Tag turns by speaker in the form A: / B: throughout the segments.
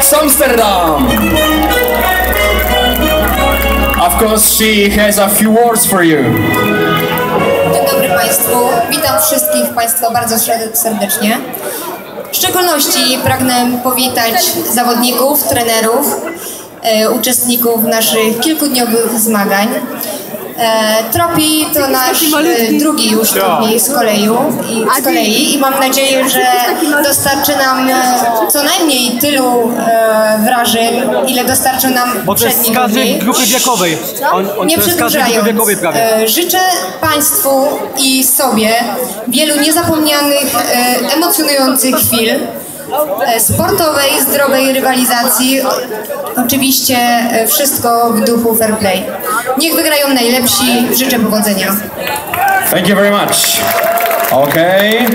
A: Ajax Amsterdam. Of course, she has a few words for you.
B: Dzień dobry Państwu. Witam wszystkich Państwa bardzo ser- serdecznie. W szczególności pragnę powitać zawodników, trenerów, e, uczestników naszych kilkudniowych zmagań. E, Tropi to nasz e, drugi już turniej z, koleju, i, z kolei. i mam nadzieję, że dostarczy nam e, co najmniej tylu e, wrażeń, ile dostarczył nam
C: Bo to jest
B: przedni
C: z każdej
B: turniej.
C: grupy wiekowej. On, on
B: Nie przedłużając,
C: wiekowej prawie.
B: e, życzę Państwu i sobie wielu niezapomnianych, e, emocjonujących chwil, sportowej, zdrowej rywalizacji. Oczywiście e, wszystko w duchu fair play. Niech wygrają najlepsi. Życzę powodzenia.
A: Thank you very much. Okay.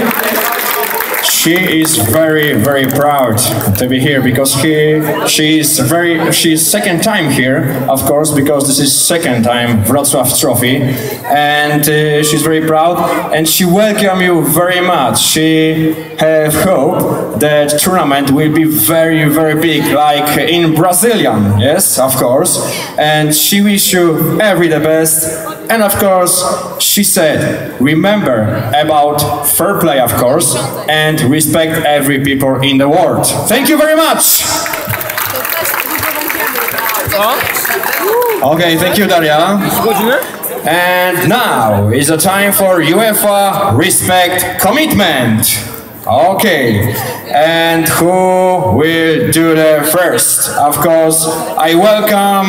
A: She is very, very proud to be here because he, she is very, she's second time here, of course, because this is second time Wrocław Trophy, and uh, she's very proud, and she welcome you very much. She have hope that tournament will be very, very big, like in Brazilian, yes, of course, and she wish you every the best, and of course, she said, remember about fair play, of course, and respect every people in the world. Thank you very much. Okay, thank you, Daria. And now is the time for UEFA Respect Commitment. Okay, and who will do the first? Of course, I welcome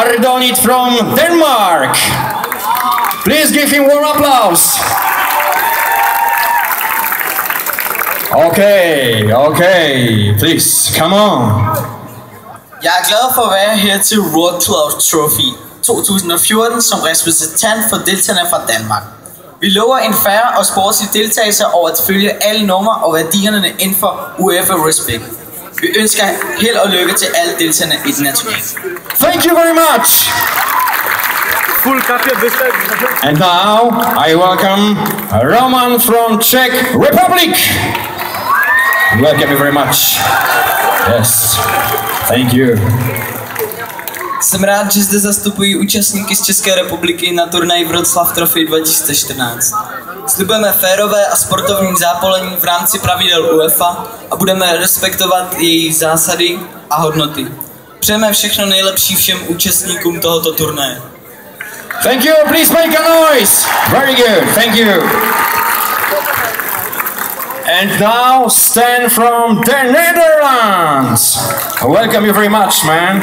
A: Ardonit from Denmark. Please give him warm applause. Okay, okay, please, come on.
D: Jeg er glad for at være her til World Club Trophy 2014 som repræsentant for deltagerne fra Danmark. Vi lover en færre og sportslig deltagelse over at følge alle numre og værdierne inden for UEFA Respect. Vi ønsker held og lykke til alle deltagerne i den her turnering.
A: Thank you very much. And now I welcome Roman from Czech Republic. Welcome you very much. Yes, thank you.
D: Jsem rád, že zde zastupují účastníky z České republiky na turnaji Wroclaw Trophy 2014. Slibujeme férové a sportovní zápolení v rámci pravidel UEFA a budeme respektovat její zásady a hodnoty. Přejeme všechno nejlepší všem účastníkům tohoto turnaje.
A: Thank you. Please make a noise. Very good. Thank you. And now Stan from the Netherlands. Welcome you very much, man.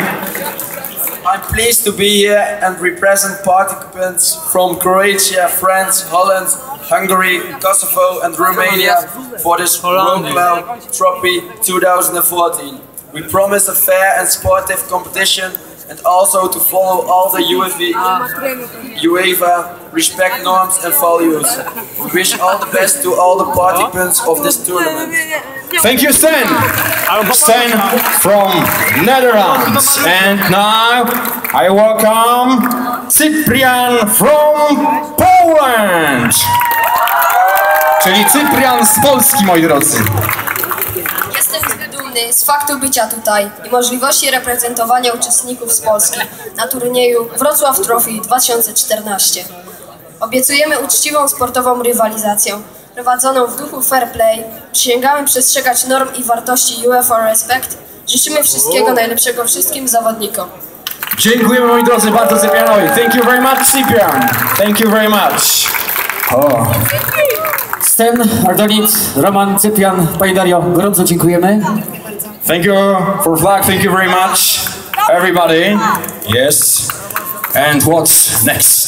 E: I'm pleased to be here and represent participants from Croatia, France, Holland, Hungary, Kosovo and Romania for this World Club Trophy 2014. We promise a fair and sportive competition and also to follow all the UEFA, UEFA respect norms and values. We wish all the best to all the participants of this tournament.
A: Thank you, Stan. Stan from Netherlands. And now I welcome Cyprian from Poland. Czyli Cyprian z Polski, moi drodzy.
F: Jestem zbyt dumny z faktu bycia tutaj i możliwości reprezentowania uczestników z Polski na turnieju Wrocław Trophy 2014. Obiecujemy uczciwą sportową rywalizację, prowadzoną w duchu fair play. Przysięgamy przestrzegać norm i wartości UEFA Respect. Życzymy wszystkiego najlepszego wszystkim zawodnikom.
A: Dziękujemy moi drodzy bardzo Cyprianowi. Thank you very much Cyprian. Thank you very much. O,
G: Sten, Ardonit, Roman, Cyprian, Pani Dario, gorąco dziękujemy.
A: Thank you for flag. Thank you very much everybody. Yes. And what's next?